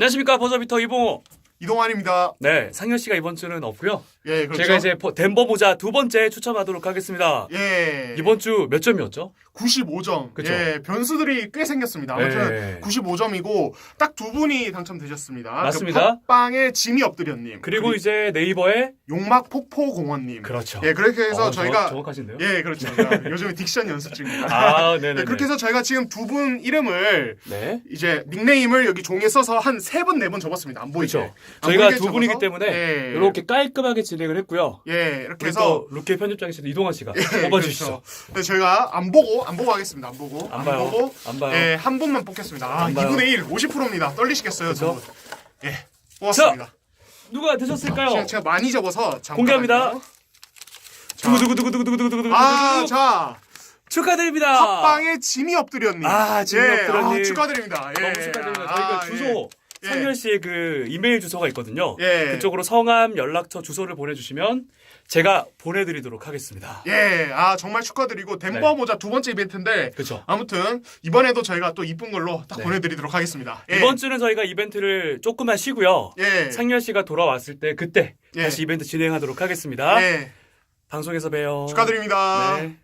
안녕하십니까 버저비터 이봉호. 이동환입니다. 네, 상현 씨가 이번 주는 없고요. 예, 그렇죠. 제가 이제 포- 덴버 모자 두 번째 추첨하도록 하겠습니다. 예. 이번 주 몇 점이었죠? 95점. 그쵸. 예, 변수들이 꽤 생겼습니다. 아무튼 네. 95점이고 딱 두 분이 당첨되셨습니다. 맞습니다. 그 팟빵의 짐이 엎드려님. 그리고 이제 네이버에 용막 폭포공원님. 그렇죠. 예, 그렇게 해서 어, 저희가 정확, 정확하신데요? 예, 그렇죠. 요즘에 딕션 연습 중입니다. 아, 네네. 네, 그렇게 해서 저희가 지금 두 분 이름을 네. 이제 닉네임을 여기 종이에 써서 한 세 번 네 번 접었습니다. 안 보이게. 그렇죠. 안 저희가 두 분이기 때문에 예. 이렇게 깔끔하게 진행을 했고요. 예, 이렇게 그래서 해서 루케 편집장이신 이동환 씨가 예, 뽑아주시죠. 그렇죠. 네, 저희가 안 보고 안 보고 하겠습니다. 안 보고 안 봐요. 보고 안 봐요. 예, 한 분만 뽑겠습니다. 아, 안 봐요. 2분의 1, 50%입니다. 떨리시겠어요. 두 분. 예, 뽑았습니다. 누가 되셨을까요? 제가, 제가 많이 접어서 잠깐만요. 공개합니다. 자, 두구 두구 두구 두구 두구 두구 두구. 아, 자, 축하드립니다. 팟빵의 짐이 엎드렸님. 아, 짐이 예, 엎드렸님. 아, 축하드립니다. 예. 너무 축하드립니다. 아, 저희가 주소 예. 상현 씨의 그 이메일 주소가 있거든요. 예. 그쪽으로 성함, 연락처, 주소를 보내주시면 제가 보내드리도록 하겠습니다. 예, 아 정말 축하드리고 덴버 네. 모자 두 번째 이벤트인데 그렇죠. 아무튼 이번에도 저희가 또 이쁜 걸로 딱 네. 보내드리도록 하겠습니다. 예. 이번 주는 저희가 이벤트를 조금만 쉬고요. 예. 상현 씨가 돌아왔을 때 그때 예. 다시 이벤트 진행하도록 하겠습니다. 예. 방송에서 봬요. 축하드립니다. 네.